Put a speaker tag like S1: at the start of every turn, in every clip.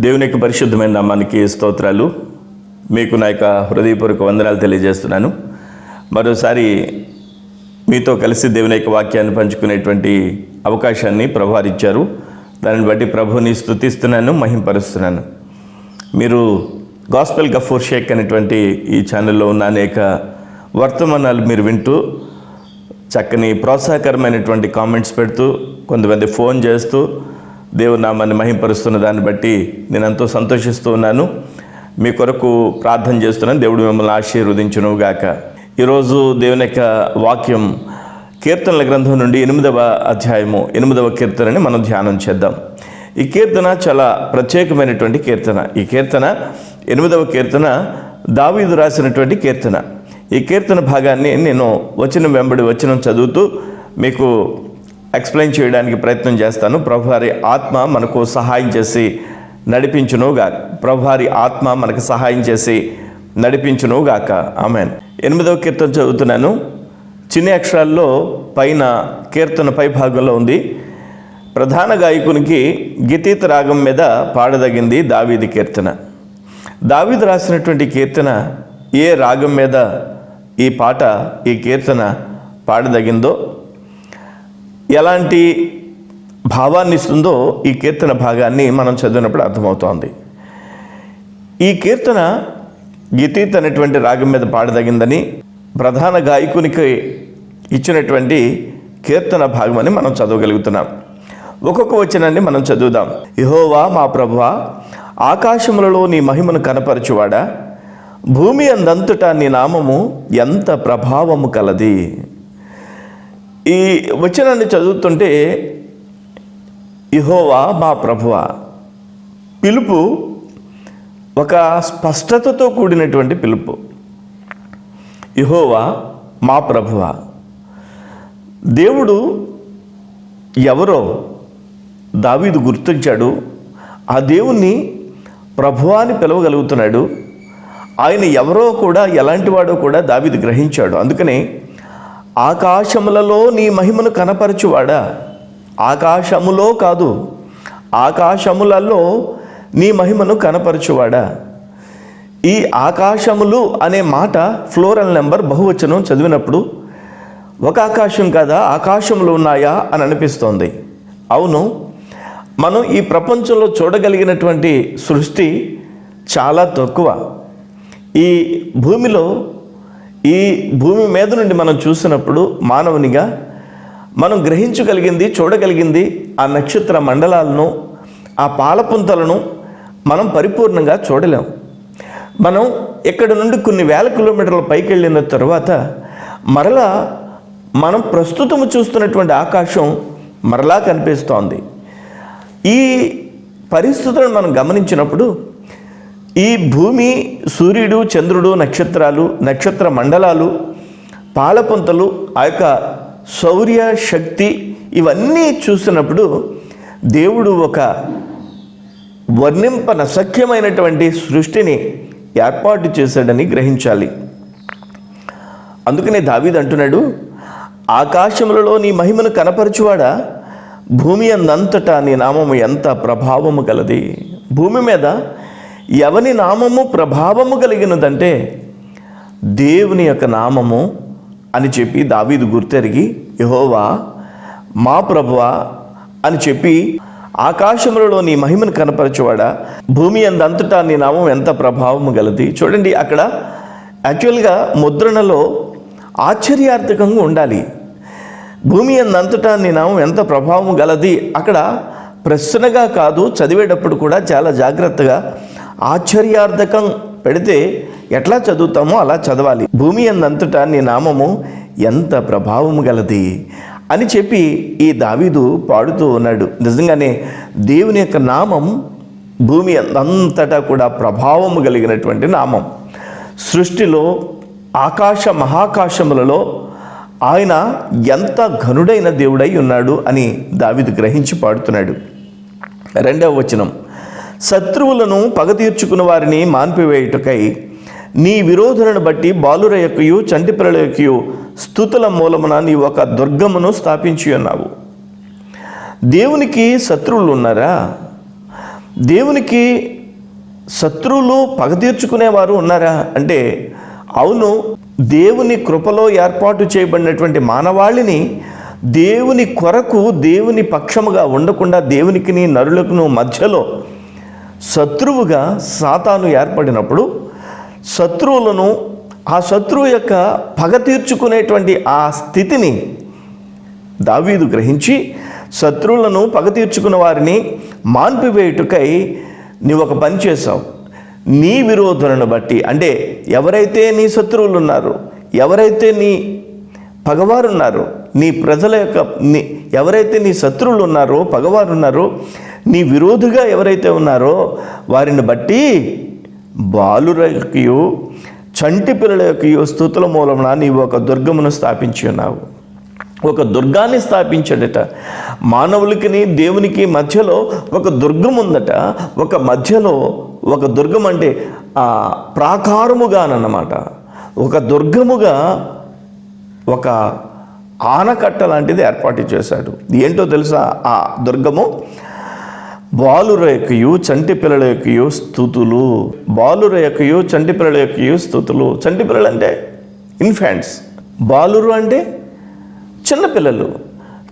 S1: దేవుని యొక్క పరిశుద్ధమైన నామానికి స్తోత్రాలు. మీకు నా యొక్క హృదయపూర్వక వందనాలు తెలియజేస్తున్నాను. మరోసారి మీతో కలిసి దేవుని యొక్క వాక్యాన్ని పంచుకునేటువంటి అవకాశాన్ని ప్రభువారిచ్చారు దానిని బట్టి ప్రభుని స్తుతిస్తున్నాను మహింపరుస్తున్నాను. మీరు గాస్పెల్ గఫూర్ షేక్ అనేటువంటి ఈ ఛానల్లో ఉన్న అనేక వర్తమానాలు మీరు వింటూ చక్కని ప్రోత్సాహకరమైనటువంటి కామెంట్స్ పెడుతూ కొంతమంది ఫోన్ చేస్తూ దేవుడు నామాన్ని మహింపరుస్తున్న దాన్ని బట్టి నేను ఎంతో సంతోషిస్తూ ఉన్నాను. మీ కొరకు ప్రార్థన చేస్తున్నాను. దేవుడు మిమ్మల్ని ఆశీర్వదించును గాక ఈరోజు దేవుని యొక్క వాక్యం కీర్తనల గ్రంథం నుండి ఎనిమిదవ అధ్యాయము ఎనిమిదవ కీర్తనని మనం ధ్యానం చేద్దాం. ఈ కీర్తన చాలా ప్రత్యేకమైనటువంటి కీర్తన. ఈ కీర్తన ఎనిమిదవ కీర్తన దావీదు రాసినటువంటి కీర్తన. ఈ కీర్తన భాగాన్ని నేను వచనం వెంబడి వచనం చదువుతూ మీకు ఎక్స్ప్లెయిన్ చేయడానికి ప్రయత్నం చేస్తాను. ప్రభువారి ఆత్మ మనకు సహాయం చేసి నడిపించునుగాక. ప్రభువారి ఆత్మ మనకు సహాయం చేసి నడిపించునుగాక. ఆమెన్. ఎనిమిదవ కీర్తన చదువుతున్నాను. చిన్న అక్షరాల్లో పైన కీర్తన పై భాగంలో ఉంది. ప్రధాన గాయకునికి గీతీత రాగం మీద పాడదగింది దావీది కీర్తన. దావీదు రాసినటువంటి కీర్తన ఏ రాగం మీద ఈ పాట ఈ కీర్తన పాడదగిందో ఎలాంటి భావాన్ని ఇస్తుందో ఈ కీర్తన భాగాన్ని మనం చదివినప్పుడు అర్థమవుతోంది. ఈ కీర్తన గీతీత్ అనేటువంటి రాగం మీద పాడదగిందని ప్రధాన గాయకునికి ఇచ్చినటువంటి కీర్తన భాగమని మనం చదవగలుగుతున్నాం. ఒక్కొక్క వచనాన్ని మనం చదువుదాం. యహోవా మా ప్రభువా ఆకాశములలో నీ మహిమను కనపరచువాడా? భూమి అందంతటా నీ నామము ఎంత ప్రభావము కలది? ఈ వచనాన్ని చదువుతుంటే ఇహోవా మా ప్రభువ. పిలుపు ఒక స్పష్టతతో కూడినటువంటి పిలుపు. ఇహోవా మా ప్రభువ. దేవుడు ఎవరో దావీదు గుర్తించాడు. ఆ దేవుణ్ణి ప్రభువా అని పిలవగలుగుతున్నాడు. ఆయన ఎవరో కూడా ఎలాంటి వాడో కూడా దావీదు గ్రహించాడు. అందుకనే ఆకాశములలో నీ మహిమను కనపరచువాడా? ఆకాశములో కాదు ఆకాశములలో నీ మహిమను కనపరచువాడా? ఈ ఆకాశములు అనే మాట ఫ్లోరల్ నెంబర్ బహువచనం చదివినప్పుడు ఒక ఆకాశం కదా ఆకాశములు ఉన్నాయా అని అనిపిస్తోంది. అవును మనం ఈ ప్రపంచంలో చూడగలిగినటువంటి సృష్టి చాలా తక్కువ. ఈ భూమిలో ఈ భూమి మీద నుండి మనం చూసినప్పుడు మానవునిగా మనం గ్రహించగలిగింది చూడగలిగింది ఆ నక్షత్ర మండలాలను ఆ పాలపుంతలను మనం పరిపూర్ణంగా చూడలేం. మనం ఇక్కడ నుండి కొన్ని వేల కిలోమీటర్ల పైకి వెళ్ళిన తర్వాత మరలా మనం ప్రస్తుతం చూస్తున్నటువంటి ఆకాశం మరలా కనిపిస్తోంది. ఈ పరిస్థితులను మనం గమనించినప్పుడు ఈ భూమి సూర్యుడు చంద్రుడు నక్షత్రాలు నక్షత్ర మండలాలు పాలపుంతలు ఆ యొక్క శౌర్య శక్తి ఇవన్నీ చూసినప్పుడు దేవుడు ఒక వర్ణింపన సఖ్యమైనటువంటి సృష్టిని ఏర్పాటు చేశాడని గ్రహించాలి. అందుకనే దావీద్ అంటున్నాడు ఆకాశములలో నీ మహిమను కనపరచువాడా? భూమి అందంతటా నీ నామము ఎంత ప్రభావము గలది? భూమి మీద ఎవని నామము ప్రభావము కలిగినదంటే దేవుని యొక్క నామము అని చెప్పి దావీదు గుర్తెరిగి యహోవా మా ప్రభువా అని చెప్పి ఆకాశములలో నీ మహిమను కనపరచువాడా? భూమి అందంతటా నీ నామం ఎంత ప్రభావము గలది? చూడండి అక్కడ యాక్చువల్గా ముద్రణలో ఆశ్చర్యార్థకంగా ఉండాలి. భూమి అందంతటా నీ నామం ఎంత ప్రభావం గలది? అక్కడ ప్రశ్నగా కాదు చదివేటప్పుడు కూడా చాలా జాగ్రత్తగా ఆశ్చర్యార్థకం పెడితే ఎట్లా చదువుతామో అలా చదవాలి. భూమి అందంతటా నీ నామము ఎంత ప్రభావము గలది? అని చెప్పి ఈ దావీదు పాడుతూ ఉన్నాడు. నిజంగానే దేవుని యొక్క నామం భూమి అంతటా కూడా ప్రభావము కలిగినటువంటి నామం. సృష్టిలో ఆకాశ మహాకాశములలో ఆయన ఎంత ఘనుడైన దేవుడై ఉన్నాడు అని దావిదు గ్రహించి పాడుతున్నాడు. రెండవ వచనం. శత్రువులను పగ తీర్చుకున్న వారిని మాన్పివేయుటకై నీ విరోధులను బట్టి బాలుర యొక్కయు చంటిపిల్లల యొక్కయు స్థుతుల మూలమున నీ ఒక దుర్గమును స్థాపించి ఉన్నావు. దేవునికి శత్రువులు ఉన్నారా? దేవునికి శత్రువులు పగ తీర్చుకునేవారు ఉన్నారా? అంటే అవును దేవుని కృపలో ఏర్పాటు చేయబడినటువంటి మానవాళిని దేవుని కొరకు దేవుని పక్షముగా ఉండకుండా దేవునికిని నరులకును మధ్యలో శత్రువుగా సాతాను ఏర్పడినప్పుడు శత్రువులను ఆ శత్రువు యొక్క పగ తీర్చుకునేటువంటి ఆ స్థితిని దావీదు గ్రహించి శత్రువులను పగ తీర్చుకున్న వారిని మాన్పివేయుటకై నీవు ఒక పని చేశావు. నీ విరోధులను బట్టి. అంటే ఎవరైతే నీ శత్రువులు ఉన్నారు ఎవరైతే నీ పగవారు ఉన్నారు నీ ప్రజల యొక్క నీ ఎవరైతే నీ శత్రువులు ఉన్నారో పగవారు ఉన్నారో నీ విరోధిగా ఎవరైతే ఉన్నారో వారిని బట్టి బాలురకియు చంటి పిల్లల యొక్క స్థుతుల మూలమున నీవు ఒక దుర్గమును స్థాపించి ఉన్నావు. ఒక దుర్గాన్ని స్థాపించాడట. మానవులకి దేవునికి మధ్యలో ఒక దుర్గం ఉందట ఒక మధ్యలో ఒక దుర్గం అంటే ఆ ప్రాకారముగానన్నమాట. ఒక దుర్గముగా ఒక ఆనకట్ట లాంటిది ఏర్పాటు చేశాడు. ఏంటో తెలుసా? ఆ దుర్గము బాలుర యొక్కయు చంటి పిల్లల యొక్కయు స్థుతులు. బాలుర యొక్కయు చంటి పిల్లల యొక్కయు స్థుతులు. చంటి పిల్లలు అంటే ఇన్ఫాంట్స్. బాలురు అంటే చిన్నపిల్లలు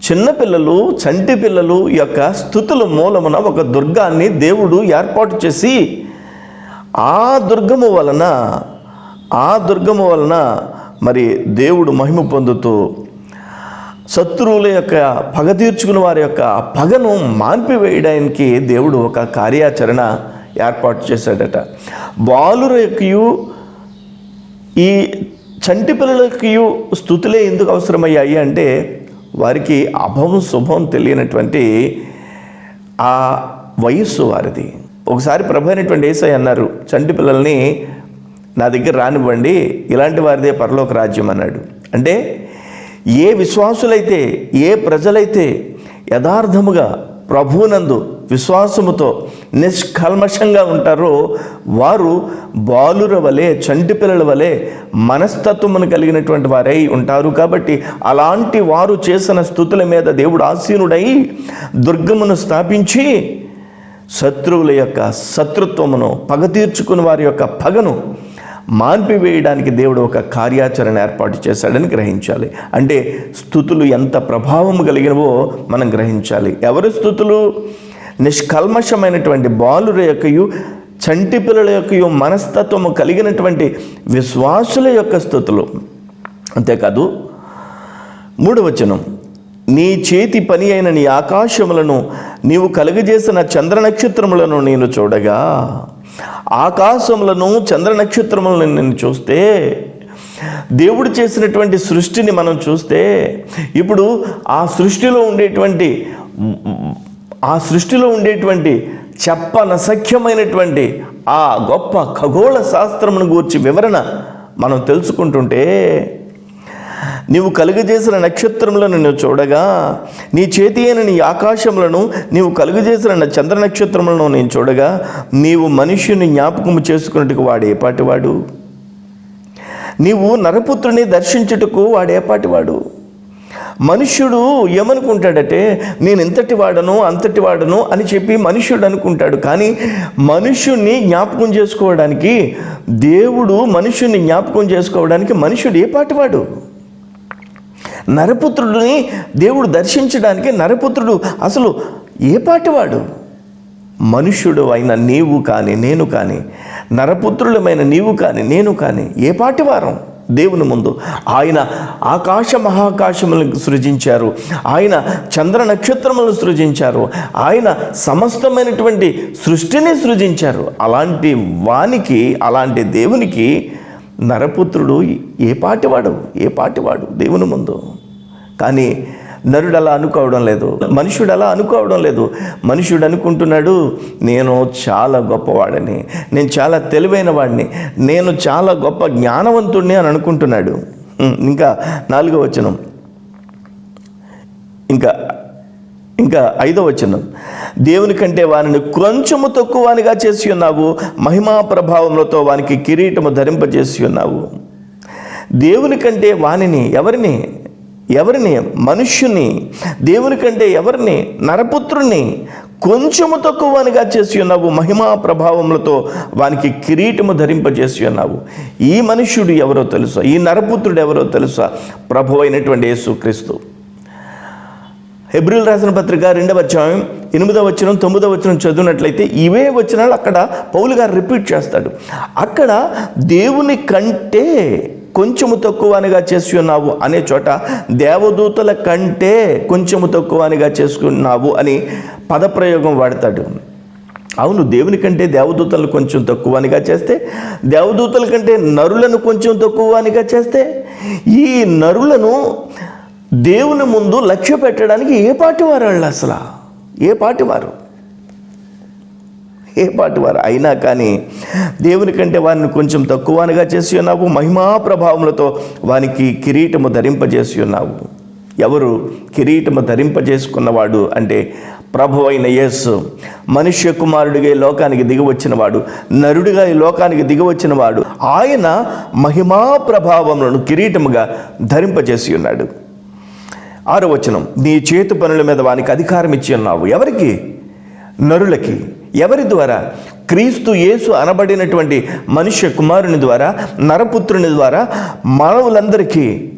S1: చిన్నపిల్లలు చంటి పిల్లలు యొక్క స్థుతుల మూలమున ఒక దుర్గాన్ని దేవుడు ఏర్పాటు చేసి ఆ దుర్గము వలన ఆ దుర్గము వలన మరి దేవుడు మహిమ పొందుతూ శత్రువుల యొక్క పగ తీర్చుకున్న వారి యొక్క పగను మాన్పివేయడానికి దేవుడు ఒక కార్యాచరణ ఏర్పాటు చేశాడట. బాలుర యొక్కయు ఈ చంటి పిల్లలకి స్థుతులే ఎందుకు అవసరమయ్యాయి అంటే వారికి అభవం శుభం తెలియనటువంటి ఆ వయస్సు వారిది. ఒకసారి ప్రభు అయినటువంటి ఏసై అన్నారు చంటి పిల్లల్ని నా దగ్గర రానివ్వండి ఇలాంటి వారిదే పరలోక రాజ్యం అన్నాడు. అంటే ఏ విశ్వాసులైతే ఏ ప్రజలైతే యథార్థముగా ప్రభువునందు విశ్వాసముతో నిష్కల్మషంగా ఉంటారో వారు బాలుర వలె చంటి పిల్లల వలె మనస్తత్వమును కలిగినటువంటి వారై ఉంటారు. కాబట్టి అలాంటి వారు చేసిన స్థుతుల మీద దేవుడు ఆసీనుడై దుర్గమును స్థాపించి శత్రువుల యొక్క శత్రుత్వమును పగ తీర్చుకుని వారి యొక్క పగను మాన్పివేయడానికి దేవుడు ఒక కార్యాచరణ ఏర్పాటు చేశాడని గ్రహించాలి. అంటే స్థుతులు ఎంత ప్రభావం కలిగినవో మనం గ్రహించాలి. ఎవరి స్థుతులు? నిష్కల్మషమైనటువంటి బాలుర యొక్కయు చంటి పిల్లల యొక్కయు మనస్తత్వము కలిగినటువంటి విశ్వాసుల యొక్క స్థుతులు. అంతేకాదు మూడవచనం నీ చేతి పని అయిన నీ ఆకాశములను నీవు కలుగజేసిన చంద్ర నక్షత్రములను నేను చూడగా ఆకాశములను చంద్ర నక్షత్రములను నేను చూస్తే దేవుడు చేసినటువంటి సృష్టిని మనం చూస్తే ఇప్పుడు ఆ సృష్టిలో ఉండేటువంటి ఆ సృష్టిలో ఉండేటువంటి చెప్పనసఖ్యమైనటువంటి ఆ గొప్ప ఖగోళ శాస్త్రమును గూర్చి వివరణ మనం తెలుసుకుంటుంటే నీవు కలుగజేసిన నక్షత్రములను నేను చూడగా నీ చేతి అయిన నీ ఆకాశములను నీవు కలుగజేసిన చంద్ర నక్షత్రములను నేను చూడగా నీవు మనుష్యుని జ్ఞాపకము చేసుకున్నట్టుకు వాడు నీవు నరపుత్రుని దర్శించుటకు వాడు మనుష్యుడు ఏమనుకుంటాడంటే నేను ఇంతటి వాడను అంతటి వాడను అని చెప్పి మనుష్యుడు అనుకుంటాడు. కానీ మనుష్యుణ్ణి జ్ఞాపకం చేసుకోవడానికి దేవుడు మనుష్యుని జ్ఞాపకం చేసుకోవడానికి మనుష్యుడు ఏ పాటివాడు నరపుత్రుడిని దేవుడు దర్శించడానికి నరపుత్రుడు అసలు ఏ పాటివాడు? మనుష్యుడు అయిన నీవు కానీ నేను కానీ నరపుత్రులమైన నీవు కానీ నేను కానీ ఏ పాటివారం దేవుని ముందు? ఆయన ఆకాశ మహాకాశములను సృజించారు. ఆయన చంద్ర నక్షత్రములను సృజించారు. ఆయన సమస్తమైనటువంటి సృష్టిని సృజించారు. అలాంటి వానికి అలాంటి దేవునికి నరపుత్రుడు ఏ పాటివాడు? ఏ పాటివాడు? దేవుని ముందు. కానీ నరుడు అలా అనుకోవడం లేదు మనుషుడు అలా అనుకోవడం లేదు. మనుషుడు అనుకుంటున్నాడు నేను చాలా గొప్పవాడని నేను చాలా తెలివైన వాడిని నేను చాలా గొప్ప జ్ఞానవంతుడిని అని అనుకుంటున్నాడు. ఇంకా నాలుగో వచనం. ఇంకా ఇంకా ఐదో వచనం. దేవుని కంటే వానిని కొంచెము తక్కువనిగా చేసి ఉన్నావు మహిమా ప్రభావములతో వానికి కిరీటము ధరింపజేసి ఉన్నావు. దేవుని కంటే వానిని ఎవరిని? ఎవరిని? మనుష్యుని. దేవుని కంటే ఎవరిని? నరపుత్రుని కొంచెము తక్కువనిగా చేసి ఉన్నావు మహిమా ప్రభావములతో వానికి కిరీటము ధరింపజేసి ఉన్నావు. ఈ మనుష్యుడు ఎవరో తెలుసా? ఈ నరపుత్రుడు ఎవరో తెలుసా? ప్రభు అయినటువంటి యేసుక్రీస్తు. హెబ్రిల్ రాసిన పత్రిక రెండవ అధ్యాయం ఎనిమిదవ వచనం తొమ్మిదవ వచనం చదివినట్లయితే ఇవే వచనాలు అక్కడ పౌలు గారు రిపీట్ చేస్తాడు. అక్కడ దేవుని కంటే కొంచెము తక్కువనిగా చేసి ఉన్నావు అనే చోట దేవదూతల కంటే కొంచెము తక్కువనిగా చేసుకున్నావు అని పదప్రయోగం వాడతాడు. అవును దేవుని కంటే దేవదూతలను కొంచెం తక్కువనిగా చేస్తే దేవదూతల కంటే నరులను కొంచెం తక్కువనిగా చేస్తే ఈ నరులను దేవుని ముందు లక్ష్య పెట్టడానికి ఏ పాటి వారు వాళ్ళు అసలు? ఏ పాటి వారు? ఏ పాటి వారు? అయినా కానీ దేవుని కంటే వారిని కొంచెం తక్కువనిగా చేసి ఉన్నావు మహిమా ప్రభావములతో వానికి కిరీటము ధరింపజేసి ఉన్నావు. ఎవరు కిరీటము ధరింపజేసుకున్నవాడు అంటే ప్రభు అయిన యేసు. మనుష్య కుమారుడిగా ఈ లోకానికి దిగివచ్చినవాడు నరుడిగా ఈ లోకానికి దిగివచ్చినవాడు ఆయన మహిమా ప్రభావములను కిరీటముగా ధరింపజేసి ఉన్నాడు. ఆరో వచనం నీ చేతు పనుల మీద వానికి అధికారం ఇచ్చి ఉన్నావు. ఎవరికి? నరులకి. ఎవరి ద్వారా? క్రీస్తు యేసు అనబడినటువంటి మనుష్య కుమారుని ద్వారా నరపుత్రుని ద్వారా మానవులందరికీ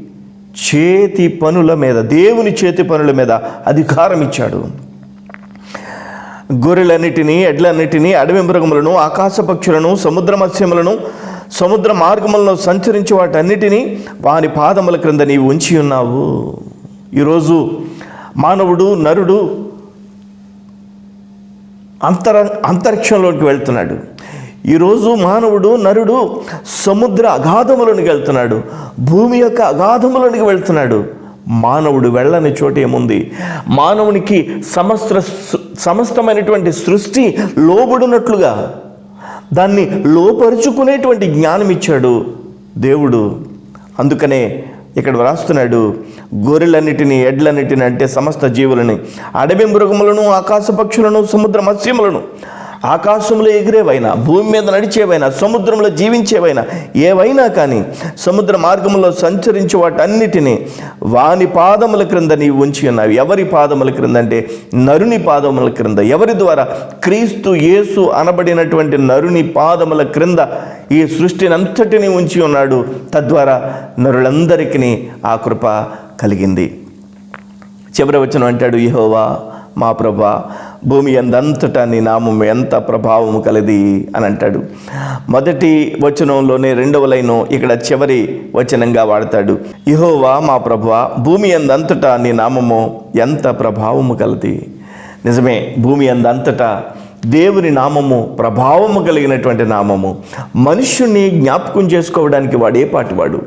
S1: చేతి పనుల మీద దేవుని చేతి పనుల మీద అధికారం ఇచ్చాడు. గొర్రెలన్నిటినీ ఎడ్లన్నిటినీ అడవి మృగములను ఆకాశ పక్షులను సముద్ర మత్స్యములను సముద్ర మార్గములను సంచరించి వాటన్నిటినీ వాని పాదముల క్రింద నీవు ఉంచి ఉన్నావు. ఈరోజు మానవుడు నరుడు అంతర అంతరిక్షంలోకి వెళ్తున్నాడు. ఈరోజు మానవుడు నరుడు సముద్ర అగాధములోనికి వెళ్తున్నాడు. భూమి యొక్క అగాధములోనికి వెళ్తున్నాడు. మానవుడు వెళ్ళని చోట ఏముంది? మానవునికి సమస్త సమస్తమైనటువంటి సృష్టి లోబడినట్లుగా దాన్ని లోపరుచుకునేటువంటి జ్ఞానం ఇచ్చాడు దేవుడు. అందుకనే ఇక్కడ వ్రాస్తున్నాడు గొర్రెలన్నిటిని ఎడ్లన్నిటిని అంటే సమస్త జీవులని అడవి మృగములను ఆకాశ పక్షులను సముద్ర మత్స్యములను ఆకాశంలో ఎగిరేవైనా భూమి మీద నడిచేవైనా సముద్రంలో జీవించేవైనా ఏవైనా కానీ సముద్ర మార్గంలో సంచరించే వాటన్నిటినీ వాని పాదముల క్రింద నీవు ఉంచి ఉన్నావు. ఎవరి పాదముల క్రింద అంటే నరుని పాదముల క్రింద. ఎవరి ద్వారా? క్రీస్తు యేసు అనబడినటువంటి నరుని పాదముల క్రింద ఈ సృష్టిని అంతటిని ఉంచి ఉన్నాడు. తద్వారా నరులందరికీ ఆ కృప కలిగింది. చివరి వచ్చిన అంటాడు యహోవా మా ప్రభా భూమి ఎందంతటా నీ నామం ఎంత ప్రభావము కలది అని అంటాడు. మొదటి వచనంలోనే రెండవ లైను ఇక్కడ చివరి వచనంగా వాడతాడు. ఇహోవా మా ప్రభా భూమి ఎందంతటా నీ నామము ఎంత ప్రభావము కలది? నిజమే భూమి ఎందంతటా దేవుని నామము ప్రభావము కలిగినటువంటి నామము. మనుష్యుణ్ణి జ్ఞాపకం చేసుకోవడానికి వాడే పాటివాడు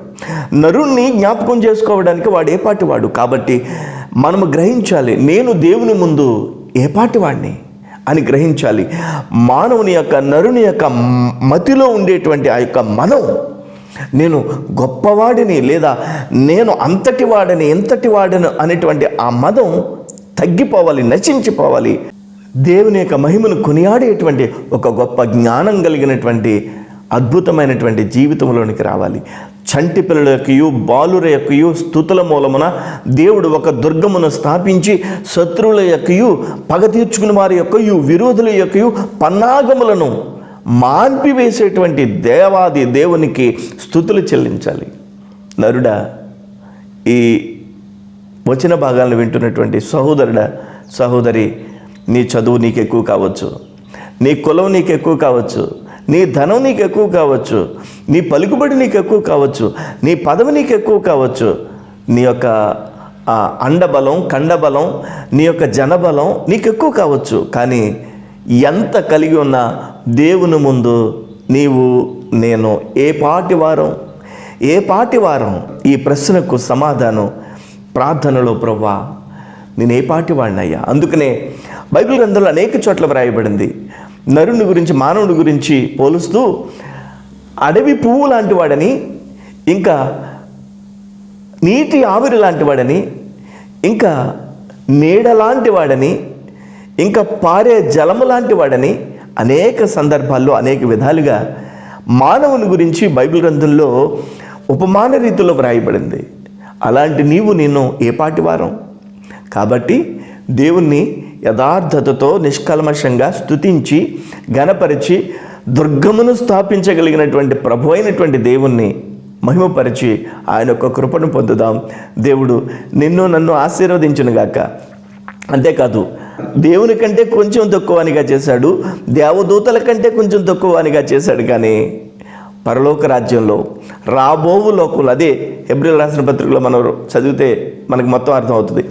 S1: నరుణ్ణి జ్ఞాపకం చేసుకోవడానికి వాడే పాటివాడు కాబట్టి మనము గ్రహించాలి నేను దేవుని ముందు ఏపాటి వాడిని అని గ్రహించాలి. మానవుని యొక్క నరుని యొక్క మతిలో ఉండేటువంటి ఆ యొక్క మనం నేను గొప్పవాడిని లేదా నేను అంతటి వాడిని ఎంతటి వాడిని అనేటువంటి ఆ మదం తగ్గిపోవాలి నశించిపోవాలి. దేవుని యొక్క మహిమను కొనియాడేటువంటి ఒక గొప్ప జ్ఞానం కలిగినటువంటి అద్భుతమైనటువంటి జీవితంలోనికి రావాలి. చంటి పిల్లల యొక్కయు బాలుర యొక్కయు స్థుతుల మూలమున దేవుడు ఒక దుర్గమును స్థాపించి శత్రువుల యొక్కయు పగ తీర్చుకుని వారి యొక్కయు విరోధుల యొక్కయు పన్నాగములను మాన్పివేసేటువంటి దేవాది దేవునికి స్థుతులు చెల్లించాలి. నరుడా ఈ వచన భాగాలను వింటున్నటువంటి సహోదరుడ సహోదరి నీ చదువు నీకు ఎక్కువ కావచ్చు. నీ కులం నీకు ఎక్కువ కావచ్చు. నీ ధనం నీకు ఎక్కువ కావచ్చు నీ పలుకుబడి నీకు ఎక్కువ కావచ్చు నీ పదవి నీకు ఎక్కువ కావచ్చు నీ యొక్క అండబలం కండబలం నీ యొక్క జనబలం నీకు ఎక్కువ కావచ్చు. కానీ ఎంత కలిగి ఉన్న దేవుని ముందు నీవు నేను ఏ పాటి వారం ఏ పాటి వారం ఈ ప్రశ్నకు సమాధానం ప్రార్థనలో ప్రవ్వా నేను ఏ పాటి వాడినయ్యా? అందుకనే బైబిల్ గ్రంథంలో అనేక చోట్ల వ్రాయబడింది. నరుని గురించి మానవుడి గురించి పోలుస్తూ అడవి పువ్వు లాంటి వాడని ఇంకా నీటి ఆవిరి లాంటి వాడని ఇంకా నీడ లాంటి వాడని ఇంకా పారే జలము లాంటి వాడని అనేక సందర్భాల్లో అనేక విధాలుగా మానవుని గురించి బైబిల్ గ్రంథంలో ఉపమాన రీతిలో వ్రాయబడింది. అలాంటి నీవు నేను ఏ పాటి వారం? కాబట్టి దేవుణ్ణి యథార్థతతో నిష్కల్మషంగా స్తుతించి గణపరిచి దుర్గమును స్థాపించగలిగినటువంటి ప్రభు అయినటువంటి దేవుణ్ణి మహిమపరిచి ఆయన యొక్క కృపను పొందుదాం. దేవుడు నిన్ను నన్ను ఆశీర్వదించునుగాక. అంతేకాదు దేవుని కంటే కొంచెం తక్కువ అనిగా చేశాడు దేవదూతల కంటే కొంచెం తక్కువ అనిగా చేశాడు కానీ పరలోక రాజ్యంలో రాబోవు లోకంలో అదే ఎబ్రిల్ రాసిన పత్రికలో మనం చదివితే మనకు మొత్తం అర్థమవుతుంది.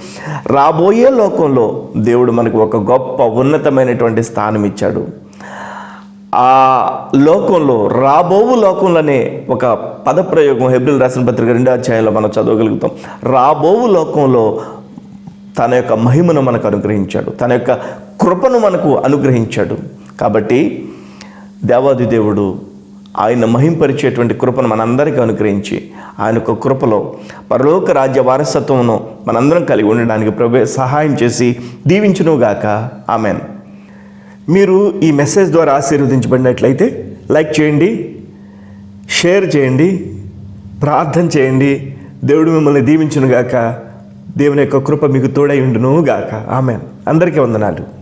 S1: రాబోయే లోకంలో దేవుడు మనకు ఒక గొప్ప ఉన్నతమైనటువంటి స్థానం ఇచ్చాడు. ఆ లోకంలో రాబోవు లోకంలోనే ఒక పదప్రయోగం హెబ్రిల్ రాసిన పత్రిక రెండో అధ్యాయంలో మనం చదవగలుగుతాం. రాబోవు లోకంలో తన యొక్క మహిమను మనకు అనుగ్రహించాడు. తన యొక్క కృపను మనకు అనుగ్రహించాడు. కాబట్టి దేవాది దేవుడు ఆయన మహింపరిచేటువంటి కృపను మనందరికీ అనుగ్రహించి ఆయన యొక్క కృపలో పరలోక రాజ్య వారసత్వమును మనందరం కలిగి ఉండడానికి ప్రభు సహాయం చేసి దీవించునుగాక. ఆమెన్. మీరు ఈ మెసేజ్ ద్వారా ఆశీర్వదించబడినట్లయితే లైక్ చేయండి షేర్ చేయండి ప్రార్థన చేయండి. దేవుడు మిమ్మల్ని దీవించునుగాక. దేవుని యొక్క కృప మీకు తోడై ఉండునుగాక. ఆమె అందరికీ వందనాలు.